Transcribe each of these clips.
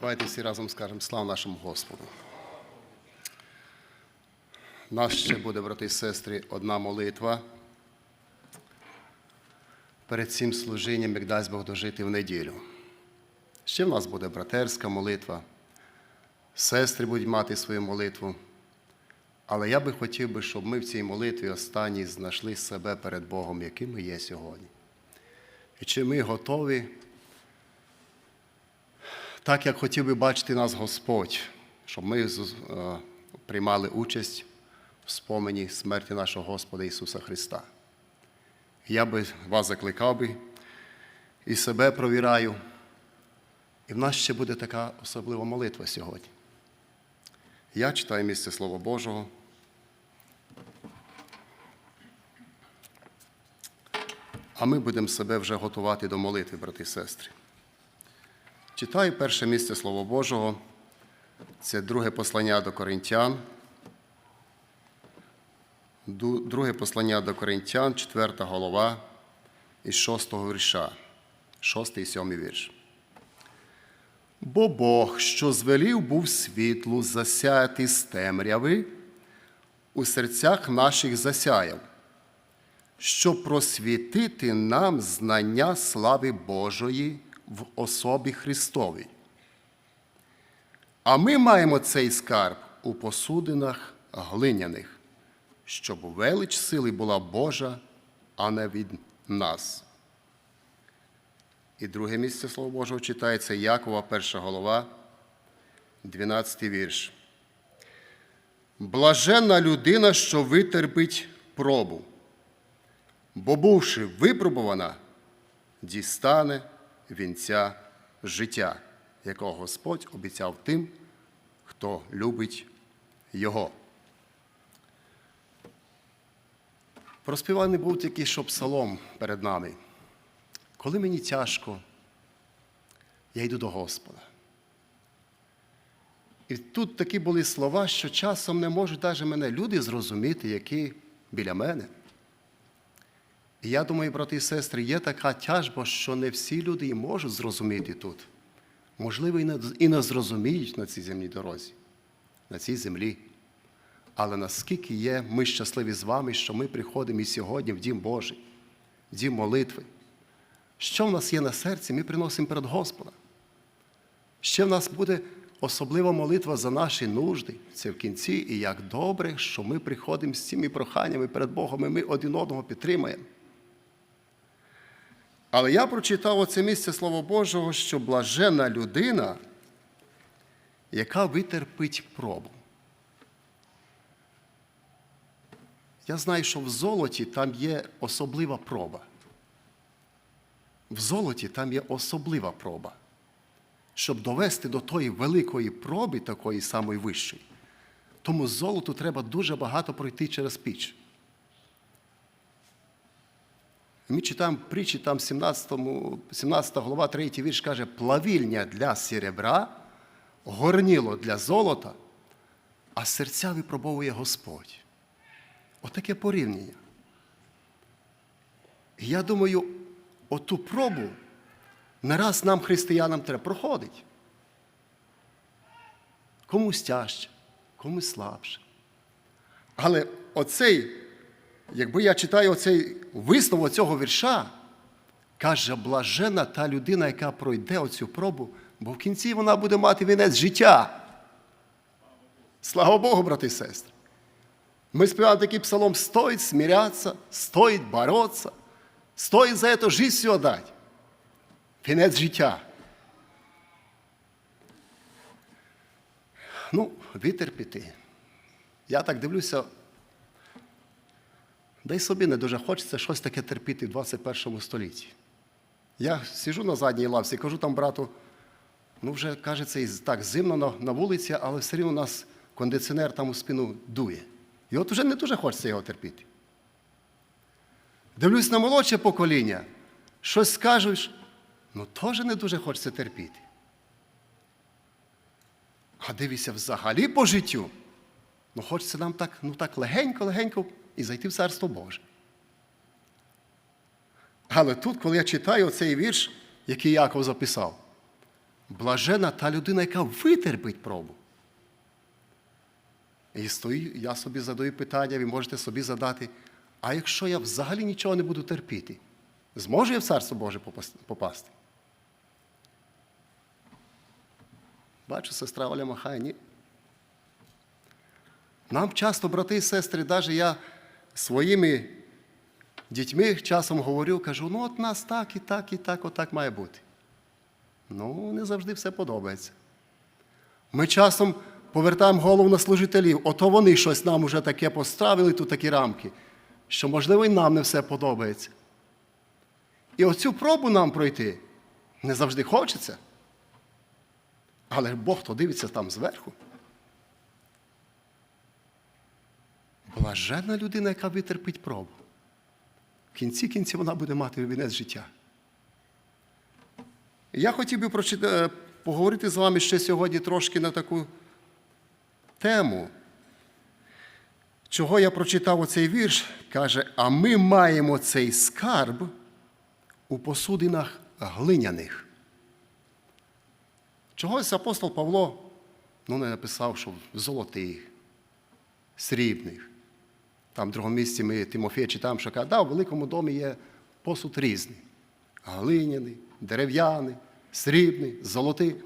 Давайте всі разом скажемо слава нашому Господу. Нас ще буде, брати і сестри, одна молитва. Перед цим служінням, як дасть Бог дожити в неділю. Ще в нас буде братерська молитва. Сестри будуть мати свою молитву. Але я би хотів би, щоб ми в цій молитві останній знайшли себе перед Богом, яким ми є сьогодні. І чи ми готові, так як хотів би бачити нас Господь, щоб ми е, приймали участь в спомені смерті нашого Господа Ісуса Христа. Я би вас закликав би і себе провіраю. І в нас ще буде така особлива молитва сьогодні. Я читаю місце Слова Божого. А ми будемо себе вже готувати до молитви, брати і сестри. Читаю перше місце Слова Божого. Це друге послання до Коринтян. Друге послання до Коринтян, 4 голова із 6 вірша, 6 і 7 вірш. Бо Бог, що звелів був світлу засяяти з темряви, у серцях наших засяяв, щоб просвітити нам знання слави Божої в особі Христовій. А ми маємо цей скарб у посудинах глиняних, щоб велич сили була Божа, а не від нас. І друге місце Слова Божого читається Якова, перша голова, 12 вірш. Блаженна людина, що витерпить пробу, бо, бувши випробувана, дістане вінця життя, якого Господь обіцяв тим, хто любить Його. Проспіваний був тільки що псалом перед нами. Коли мені тяжко, я йду до Господа. І тут такі були слова, що часом не можуть навіть мене люди зрозуміти, які біля мене. І я думаю, брати і сестри, є така тяжба, що не всі люди і можуть зрозуміти тут. Можливо, і не, зрозуміють на цій земній дорозі, на цій землі. Але наскільки є ми щасливі з вами, що ми приходимо і сьогодні в Дім Божий, в Дім молитви. Що в нас є на серці, ми приносимо перед Господа. Ще в нас буде особлива молитва за наші нужди. Це в кінці, і як добре, що ми приходимо з цими проханнями перед Богом, і ми один одного підтримаємо. Але я прочитав оце місце Слова Божого, що блажена людина, яка витерпить пробу. Я знаю, що в золоті там є особлива проба. В золоті там є особлива проба. Щоб довести до тої великої проби, такої самої вищої, тому золоту треба дуже багато пройти через піч. Ми читаємо притчі, там 17, 17 глава, 3 вірш каже, плавільня для серебра, горніло для золота, а серця випробовує Господь. Отаке порівняння. І я думаю, оту пробу не раз нам, християнам, треба проходити. Комусь тяжче, комусь слабше. Але оцей, якби я читаю оцей висновок цього вірша, каже, блажена та людина, яка пройде оцю пробу, бо в кінці вона буде мати вінець життя. Слава Богу, брати і сестри. Мы спеваем такий псалом «Стоит смиряться, стоит бороться, стоит за это жизнь всю отдать». Кінець життя. Ну, витерпіти. Я так дивлюся, да й собі не дуже хочеться щось таке терпіти в 21 столітті. Я сижу на задній лавці, кажу там брату, ну вже кажеться, і так зимно на, вулиці, але все рівно у нас кондиціонер там у спину дує. І от вже не дуже хочеться його терпіти. Дивлюсь на молодше покоління, щось скажеш, ну теж не дуже хочеться терпіти. А дивися взагалі по життю, ну хочеться нам так, ну так легенько-легенько і зайти в Царство Боже. Але тут, коли я читаю цей вірш, який Яков записав, блажена та людина, яка витерпить пробу. І стою, я собі задаю питання, ви можете собі задати, а якщо я взагалі нічого не буду терпіти, зможу я в Царство Боже попасти? Бачу, сестра Оля махає, ні. Нам часто, брати і сестри, навіть я своїми дітьми часом говорю, кажу, ну от нас так і так, і так, отак має бути. Ну, не завжди все подобається. Ми часом повертаємо голову на служителів, ото вони щось нам уже таке поставили, тут такі рамки, що, можливо, і нам не все подобається. І оцю пробу нам пройти не завжди хочеться. Але Бог то дивиться там зверху. Блаженна людина, яка витерпить пробу. В кінці кінці вона буде мати вінець життя. Я хотів би е, поговорити з вами ще сьогодні трошки на таку тему. Чого я прочитав оцей вірш, каже, а ми маємо цей скарб у посудинах глиняних. Чогось апостол Павло ну, не написав, що в золотих, срібних. Там в другому місці ми Тимофія читаємо, що каже, да, в великому домі є посуд різний. Глиняний, дерев'яний, срібний, золотий.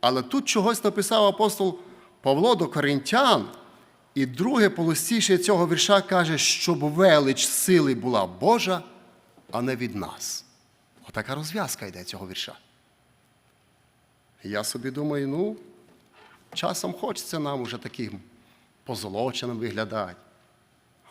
Але тут чогось написав апостол Павло до Коринтян, і друге полостіше цього вірша каже, щоб велич сили була Божа, а не від нас. Отака розв'язка йде цього вірша. Я собі думаю, ну, часом хочеться нам уже таким позолоченим виглядати,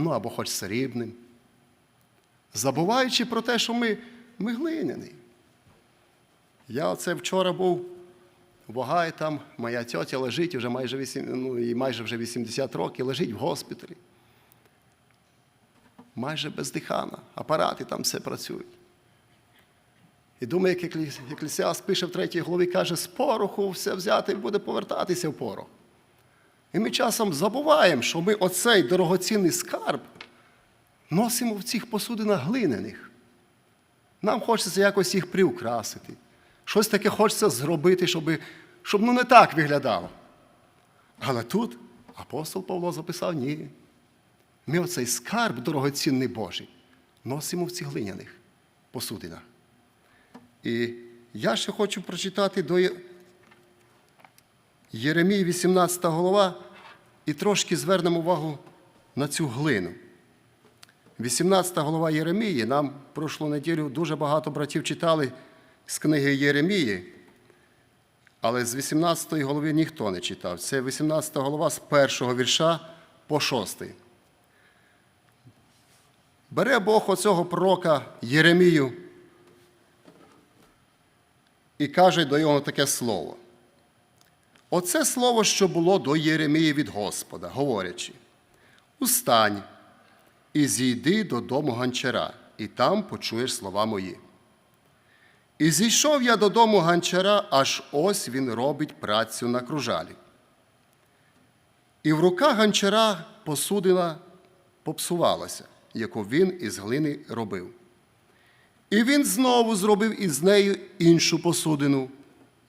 ну або хоч срібним. Забуваючи про те, що ми, ми глиняні. Я оце вчора був в Огаї, там моя тьотя лежить вже майже 8, ну, їй майже вже 80 років, лежить в госпіталі. Майже бездихана, апарати там все працюють. І думаю, як Еклі- пише в третій голові, каже, з пороху все взяти і буде повертатися в порох. І ми часом забуваємо, що ми оцей дорогоцінний скарб носимо в цих посудинах глиняних. Нам хочеться якось їх приукрасити. Щось таке хочеться зробити, щоб, щоб ну, не так виглядало. Але тут апостол Павло записав ні. Ми оцей скарб дорогоцінний Божий носимо в цих глиняних посудинах. І я ще хочу прочитати до Єремії 18 голова і трошки звернемо увагу на цю глину. 18 голова Єремії, нам прошлу неділю дуже багато братів читали з книги Єремії, але з 18 голови ніхто не читав. Це 18 голова з першого вірша по шостий. Бере Бог оцього пророка Єремію і каже до нього таке слово. Оце слово, що було до Єремії від Господа, говорячи: Устань і зійди додому ганчара, і там почуєш слова мої. І зійшов я додому ганчара, аж ось він робить працю на кружалі. І в руках ганчара посудина попсувалася, яку він із глини робив. І він знову зробив із нею іншу посудину,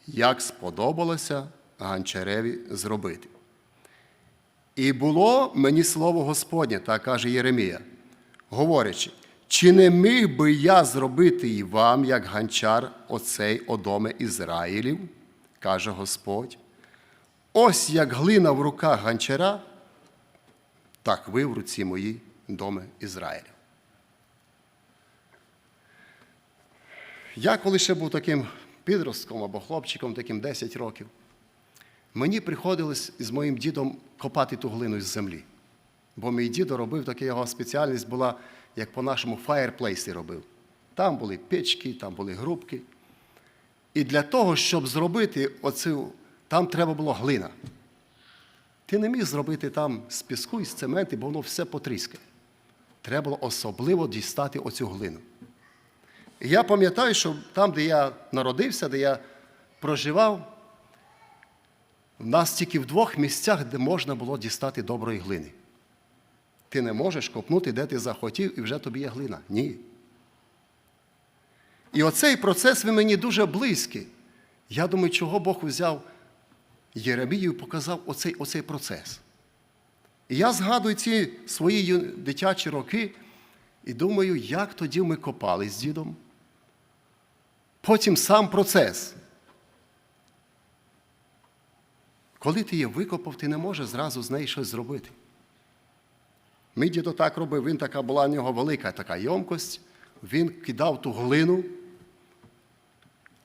як сподобалося ганчареві зробити. І було мені слово Господнє, так каже Єремія, говорячи, чи не міг би я зробити і вам, як ганчар, оцей одоме Ізраїлів, каже Господь. Ось як глина в руках ганчара, так ви в руці мої доми Ізраїлів. Я коли ще був таким підростком або хлопчиком, таким 10 років, мені приходилось з моїм дідом копати ту глину з землі. Бо мій дідо робив така його спеціальність була, як по-нашому фаєрплейсі робив. Там були печки, там були грубки. І для того, щоб зробити оцю, там треба було глина. Ти не міг зробити там з піску і з цементу, бо воно все потріскає. Треба було особливо дістати оцю глину. І я пам'ятаю, що там, де я народився, де я проживав, в нас тільки в двох місцях, де можна було дістати доброї глини. Ти не можеш копнути, де ти захотів, і вже тобі є глина. Ні. І оцей процес він мені дуже близький. Я думаю, чого Бог взяв Єремію і показав оцей, оцей процес. І я згадую ці свої дитячі роки і думаю, як тоді ми копали з дідом. Потім сам процес. Коли ти її викопав, ти не можеш зразу з неї щось зробити. Мій дідо так робив, він така була в нього велика така йомкость, він кидав ту глину,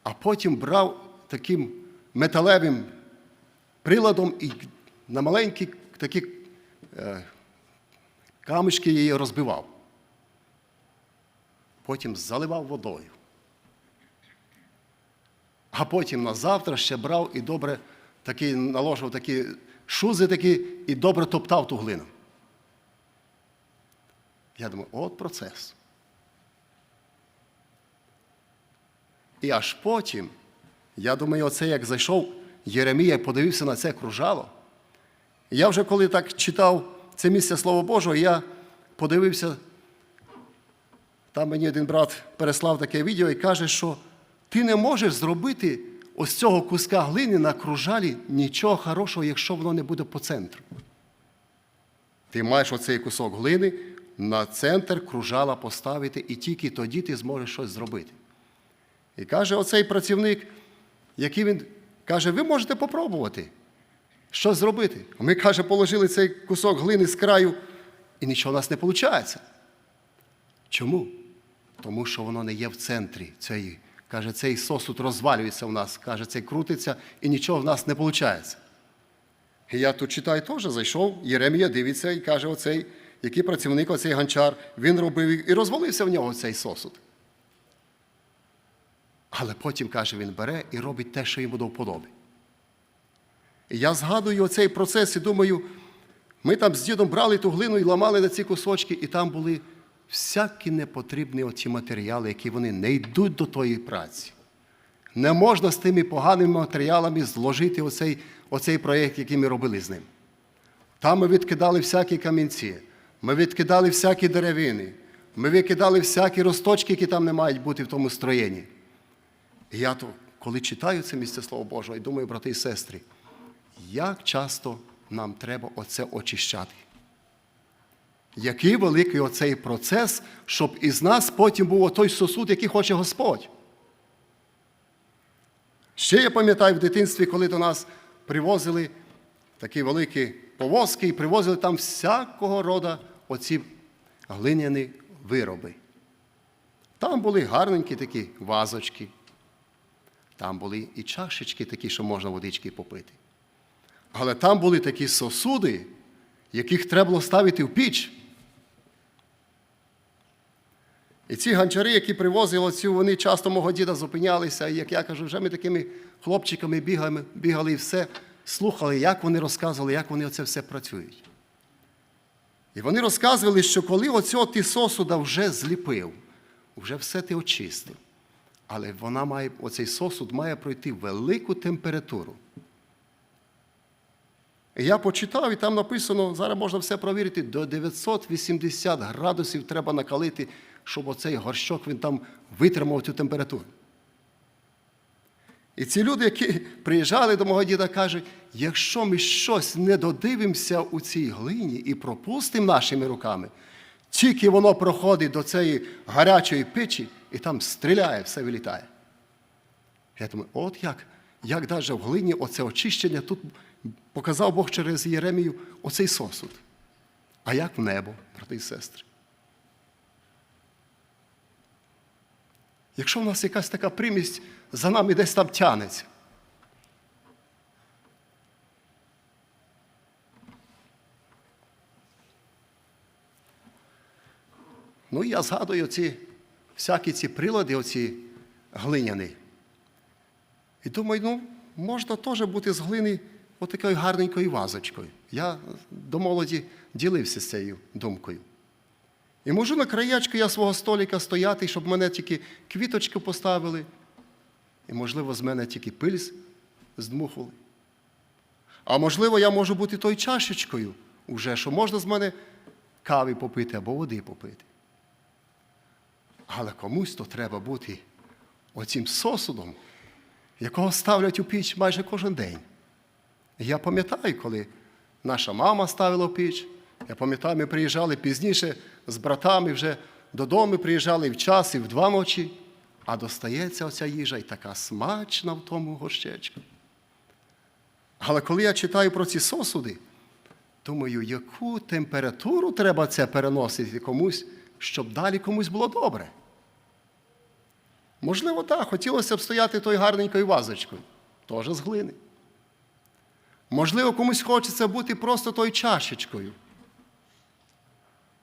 а потім брав таким металевим приладом і на маленькі такі е, камешки її розбивав. Потім заливав водою. А потім на завтра ще брав і добре такі, наложив такі шузи такі і добре топтав ту глину. Я думаю, от процес. І аж потім, я думаю, оце як зайшов Єремія подивився на це кружало. Я вже коли так читав це місце Слова Божого, я подивився, там мені один брат переслав таке відео і каже, що ти не можеш зробити ось цього куска глини на кружалі нічого хорошого, якщо воно не буде по центру. Ти маєш оцей кусок глини на центр кружала поставити, і тільки тоді ти зможеш щось зробити. І каже оцей працівник, який він каже, ви можете попробувати щось зробити. Ми, каже, положили цей кусок глини з краю, і нічого у нас не виходить. Чому? Тому що воно не є в центрі цієї. Каже, цей сосуд розвалюється у нас, каже, цей крутиться, і нічого в нас не виходить. І я тут читаю теж, зайшов, Єремія дивиться і каже, оцей, який працівник, оцей гончар, він робив і розвалився в нього цей сосуд. Але потім, каже, він бере і робить те, що йому до вподоби. І я згадую оцей процес і думаю, ми там з дідом брали ту глину і ламали на ці кусочки, і там були всякі непотрібні оці матеріали, які вони не йдуть до тої праці. Не можна з тими поганими матеріалами зложити оцей, оцей проєкт, який ми робили з ним. Там ми відкидали всякі камінці, ми відкидали всякі деревини, ми викидали всякі росточки, які там не мають бути в тому строєнні. І я то, коли читаю це місце Слова Божого, і думаю, брати і сестри, як часто нам треба оце очищати? Який великий оцей процес, щоб із нас потім був той сосуд, який хоче Господь. Ще я пам'ятаю в дитинстві, коли до нас привозили такі великі повозки і привозили там всякого роду оці глиняні вироби. Там були гарненькі такі вазочки, там були і чашечки такі, що можна водички попити. Але там були такі сосуди, яких треба було ставити в піч. І ці ганчари, які привозили оцю, вони часто мого діда зупинялися, і як я кажу, вже ми такими хлопчиками бігали, бігали і все, слухали, як вони розказували, як вони оце все працюють. І вони розказували, що коли оцього ти сосуда вже зліпив, вже все ти очистив. Але вона має, оцей сосуд має пройти велику температуру. І я почитав, і там написано, зараз можна все провірити, до 980 градусів треба накалити, щоб оцей горщок він там витримав цю температуру. І ці люди, які приїжджали до мого діда, кажуть, якщо ми щось не додивимося у цій глині і пропустимо нашими руками, тільки воно проходить до цієї гарячої печі і там стріляє, все вилітає. Я думаю, от як, як навіть в глині оце очищення тут показав Бог через Єремію оцей сосуд. А як в небо, брати і сестри? Якщо в нас якась така примість за нами десь там тянеться. Ну, я згадую ці, всякі ці прилади, оці глиняні. І думаю, ну, можна теж бути з глини отакою гарненькою вазочкою. Я до молоді ділився з цією думкою. І можу на краячку я свого століка стояти, щоб мене тільки квіточки поставили, і, можливо, з мене тільки пиль здмухували. А можливо, я можу бути той чашечкою, уже, що можна з мене кави попити або води попити. Але комусь то треба бути оцим сосудом, якого ставлять у піч майже кожен день. Я пам'ятаю, коли наша мама ставила в піч. Я пам'ятаю, ми приїжджали пізніше з братами вже додому, приїжджали в час, і в два ночі, а достається оця їжа і така смачна в тому горщечку. Але коли я читаю про ці сосуди, думаю, яку температуру треба це переносити комусь, щоб далі комусь було добре. Можливо, так, хотілося б стояти тою гарненькою вазочкою, теж з глини. Можливо, комусь хочеться бути просто тою чашечкою.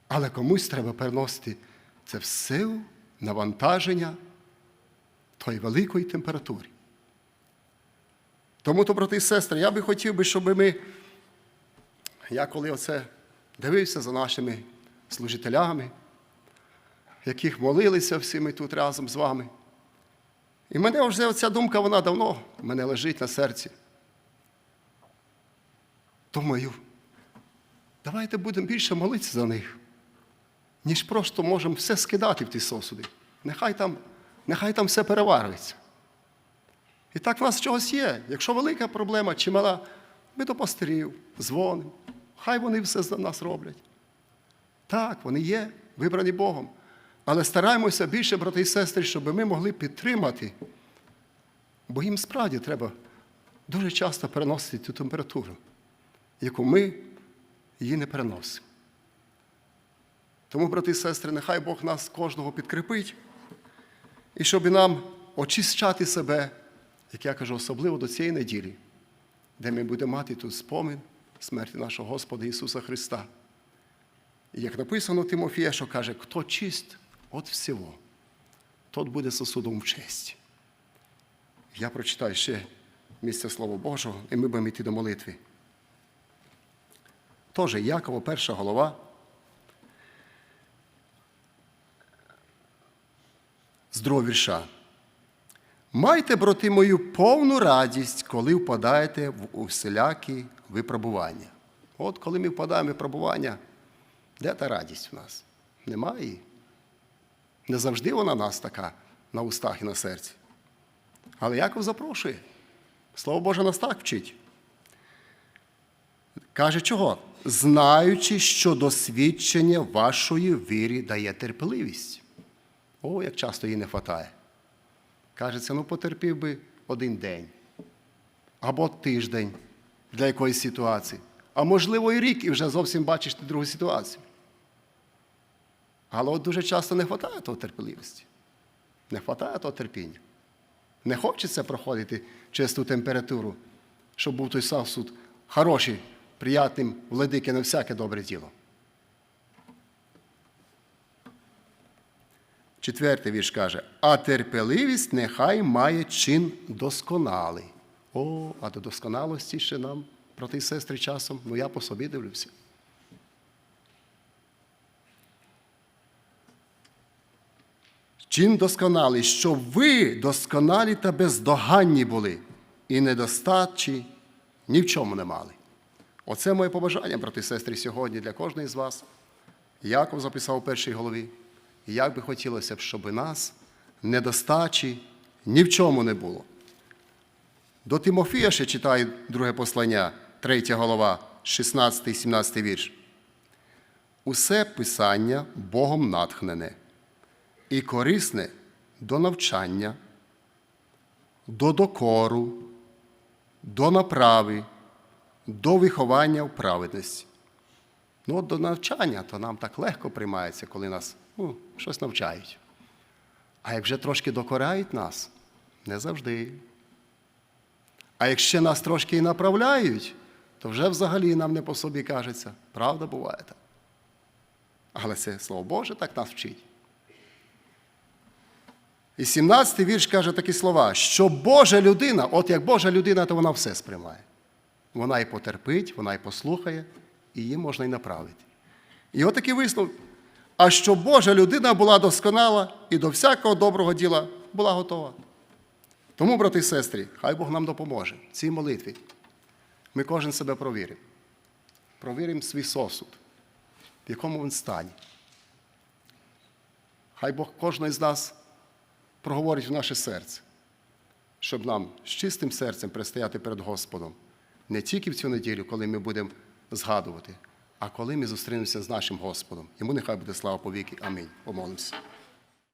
Але комусь треба переносити це в силу навантаження тої великої температури. Тому, то, брати і сестри, я би хотів би, щоб ми, я коли оце дивився за нашими служителями, яких молилися всі ми тут разом з вами. І мене вже ця думка, вона давно мене лежить на серці. Думаю, давайте будемо більше молитися за них, ніж просто можемо все скидати в ті сосуди. Нехай там, нехай там все переварюється. І так в нас чогось є. Якщо велика проблема чи мала, ми до пастирів дзвонимо. Хай вони все за нас роблять. Так, вони є, вибрані Богом. Але стараємося більше, брати і сестри, щоб ми могли підтримати. Бо їм справді треба дуже часто переносити ту температуру, яку ми її не переносимо. Тому, брати і сестри, нехай Бог нас кожного підкріпить, і щоб нам очищати себе, як я кажу, особливо до цієї неділі, де ми будемо мати тут спомин смерті нашого Господа Ісуса Христа. І як написано Тимофія, що каже, хто чист от всього, тот буде сосудом в честі. Я прочитаю ще місце Слова Божого, і ми будемо йти до молитви. Тож, Якова, перша голова. З другого вірша. Майте, брати мою, повну радість, коли впадаєте в усілякі випробування. От коли ми впадаємо в випробування, де та радість в нас? Немає. Не завжди вона нас така на устах і на серці. Але Яков запрошує. Слово Боже нас так вчить. Каже чого? Знаючи, що досвідчення вашої вірі дає терпеливість. О, як часто їй не вистачає. Кажеться, ну потерпів би один день або тиждень для якоїсь ситуації. А можливо, і рік, і вже зовсім бачиш ти другу ситуацію. Але от дуже часто не вистачає того терпеливості, не вистачає того терпіння. Не хочеться проходити через ту температуру, щоб був той сосуд хороший, приятним, владики на всяке добре діло. Четвертий вірш каже, а терпеливість нехай має чин досконалий. О, а до досконалості ще нам, брати і сестри, часом, ну я по собі дивлюся. Чин досконалий, щоб ви досконалі та бездоганні були, і недостачі ні в чому не мали. Оце моє побажання, брати і сестри, сьогодні для кожної з вас. Яков записав у першій голові. І як би хотілося б, щоб нас недостачі ні в чому не було. До Тимофія ще читаю друге послання, 3 голова, 16 17 вірш. Усе писання Богом натхнене і корисне до навчання, до докору, до направи, до виховання в праведності. Ну, от до навчання, то нам так легко приймається, коли нас ну, щось навчають. А як вже трошки докорають нас, не завжди. А якщо нас трошки і направляють, то вже взагалі нам не по собі кажеться. Правда буває так. Але це Слово Боже так нас вчить. І 17-й вірш каже такі слова, що Божа людина, от як Божа людина, то вона все сприймає. Вона і потерпить, вона і послухає, і її можна і направити. І от такий висновок. А що Божа людина була досконала і до всякого доброго діла була готова. Тому, брати і сестри, хай Бог нам допоможе в цій молитві. Ми кожен себе провіримо. Провіримо свій сосуд, в якому він стані. Хай Бог кожного з нас проговорить в наше серце. щоб нам з чистим серцем предстояти перед Господом не тільки в цю неділю, коли ми будемо згадувати, а коли ми зустрінемося з нашим Господом. Йому нехай буде слава повіки. Амінь. Помолимося.